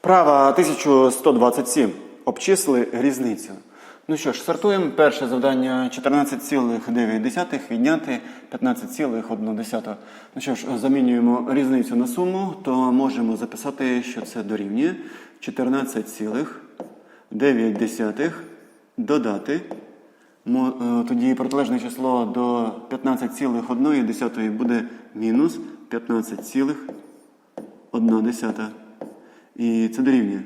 Вправа 1127. Обчисли різницю. Ну що ж, стартуємо. Перше завдання 14,9 відняти 15,1. Ну що ж, замінюємо різницю на суму, то можемо записати, що це дорівнює 14,9 додати. Е, Тоді протилежне число до 15,1 буде мінус 15,1. І це дорівнює.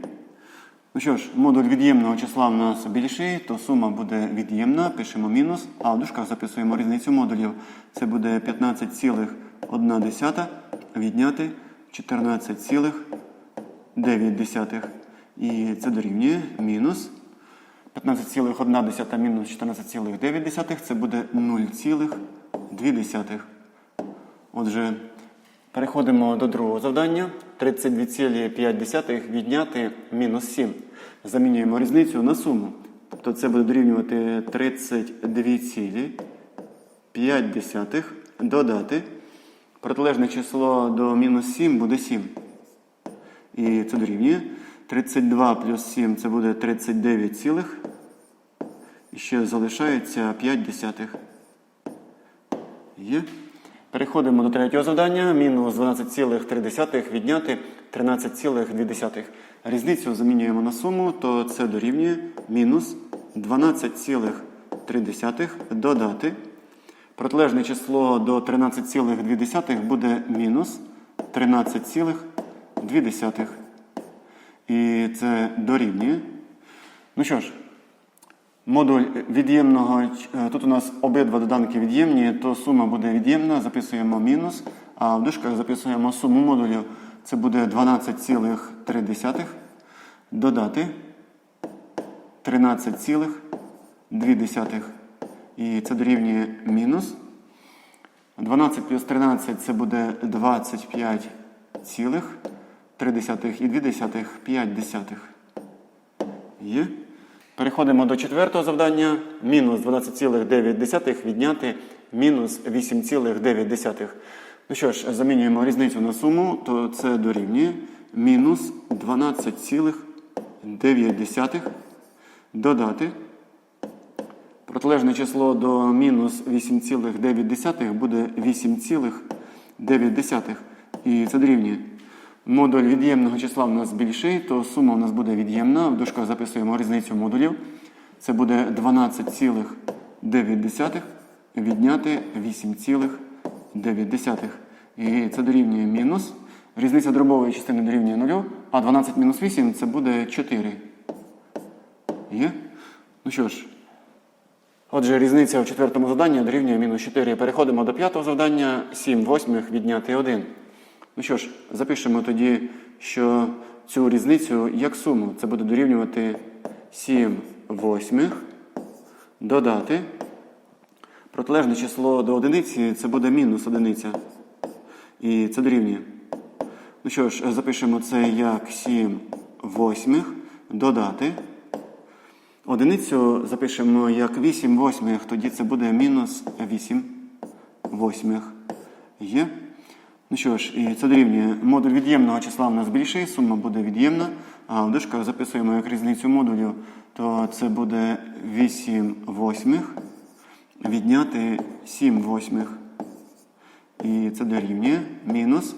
Ну що ж, модуль від'ємного числа в нас більший, то сума буде від'ємна, пишемо мінус, а в дужках записуємо різницю модулів. Це буде 15,1 відняти 14,9. І це дорівнює мінус 15,1 мінус 14,9 це буде 0,2. Отже, переходимо до другого завдання. 32,5 відняти мінус 7. Замінюємо різницю на суму. Тобто це буде дорівнювати 32,5 додати. Протилежне число до мінус 7 буде 7. І це дорівнює. 32 плюс 7 це буде 39 цілих. І ще залишається 5 десятих. Є. Переходимо до третього завдання. Мінус 12,3 відняти 13,2. Різницю замінюємо на суму, то це дорівнює мінус 12,3 додати. Протилежне число до 13,2 буде мінус 13,2. І це дорівнює. Ну що ж, Модуль від'ємного, е, тут у нас обидва доданки від'ємні, то сума буде від'ємна, записуємо мінус, а в дужках записуємо суму модулів. Це буде 12,3 додати 13,2. І це дорівнює мінус. 12 плюс 13 це буде 25,3 і 2 5 десятих. Є. Переходимо до четвертого завдання. Мінус 12,9 відняти мінус 8,9. Ну що ж, замінюємо різницю на суму, то це дорівнює мінус 12,9 додати. Протилежне число до мінус 8,9 буде 8,9. І це дорівнює. Модуль від'ємного числа в нас більший, то сума у нас буде від'ємна. В дужках записуємо різницю модулів. Це буде 12,9 відняти 8,9. І це дорівнює мінус. Різниця дробової частини дорівнює 0, а 12 мінус 8 це буде 4. Є? Ну що ж, Отже, різниця в четвертому заданні дорівнює мінус 4. Переходимо до п'ятого завдання. 7 восьмих відняти 1. Ну що ж, запишемо тоді, що цю різницю як суму. Це буде дорівнювати 7 восьмих додати. Протилежне число до одиниці це буде мінус одиниця. І це дорівнює. Ну що ж, запишемо це як 7 восьмих додати. Одиницю запишемо як 8 восьмих, тоді це буде мінус 8 восьмих. Є. Ну що ж, і це дорівнює модуль від'ємного числа в нас більший, сума буде від'ємна, а в дужках записуємо як різницю модулів, то це буде 8 восьмих відняти 7 восьмих. І це дорівнює мінус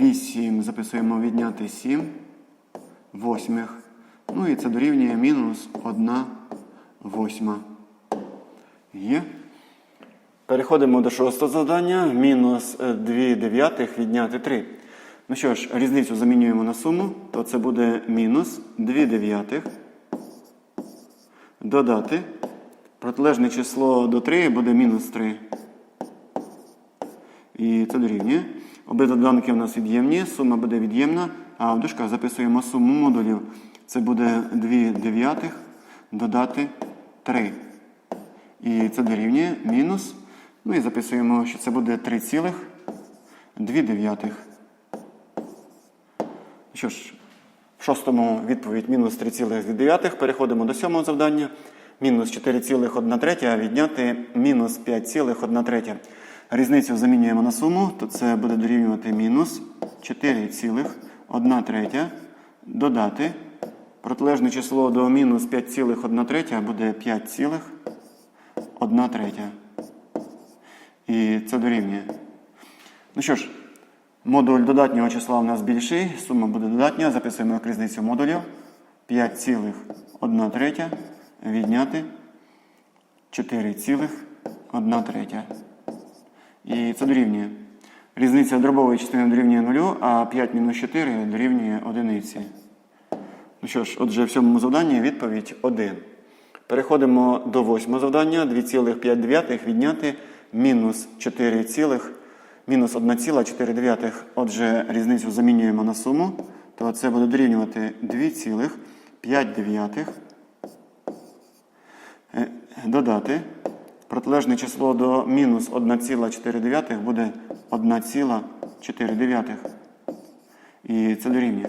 8 записуємо відняти 7 восьмих. Ну і це дорівнює мінус 1 восьма. Є. Переходимо до шостого завдання. Мінус 2 дев'ятих відняти 3. Ну що ж, різницю замінюємо на суму, то це буде мінус 2 дев'ятих. Додати. Протилежне число до 3 буде мінус 3. І це дорівнює. Обидва доданки у нас від'ємні, сума буде від'ємна, а в дужках записуємо суму модулів. Це буде 2 дев'ятих додати 3. І це дорівнює мінус. Ну і записуємо, що це буде 3,2. Що ж, в шостому відповідь мінус 3,2. Переходимо до сьомого завдання. Мінус 4,1 третя відняти мінус 5,1 третя. Різницю замінюємо на суму, то це буде дорівнювати мінус 4,1 третя додати. Протилежне число до мінус 5,1 третя буде 5,1 третя. І це дорівнює. Ну що ж, модуль додатнього числа у нас більший, сума буде додатня. Записуємо як різницю модулів. 5,1 третя відняти 4,1 третя. І це дорівнює. Різниця дробової частини дорівнює 0, а 5 мінус 4 дорівнює 1. Ну що ж, отже, в цьому завданні відповідь 1. Переходимо до восьмого завдання. 2,5 відняти мінус 4, цілих- мінус 1,4. Отже, різницю замінюємо на суму, то це буде дорівнювати 2,5 Е, додати. Протилежне число до мінус 1,4 буде 1,4. І це дорівнює.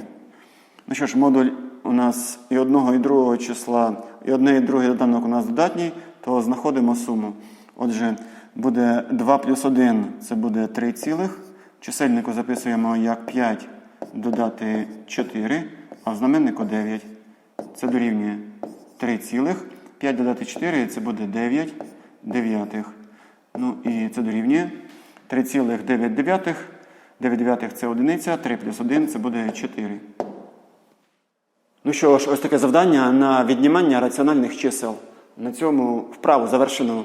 Ну що ж, модуль у нас і одного, і другого числа, і одне, і другий доданок у нас додатній, то знаходимо суму. Отже, буде 2 плюс 1 це буде 3 цілих. Чисельнику записуємо як 5 додати 4, а в знаменнику 9. Це дорівнює 3 цілих. 5 додати 4 це буде 9 дев'ятих. Ну і це дорівнює 3,9 дев'ятих. 9 дев'ятих це одиниця, 3 плюс 1 це буде 4. Ну що ж, ось таке завдання на віднімання раціональних чисел. На цьому вправу завершено.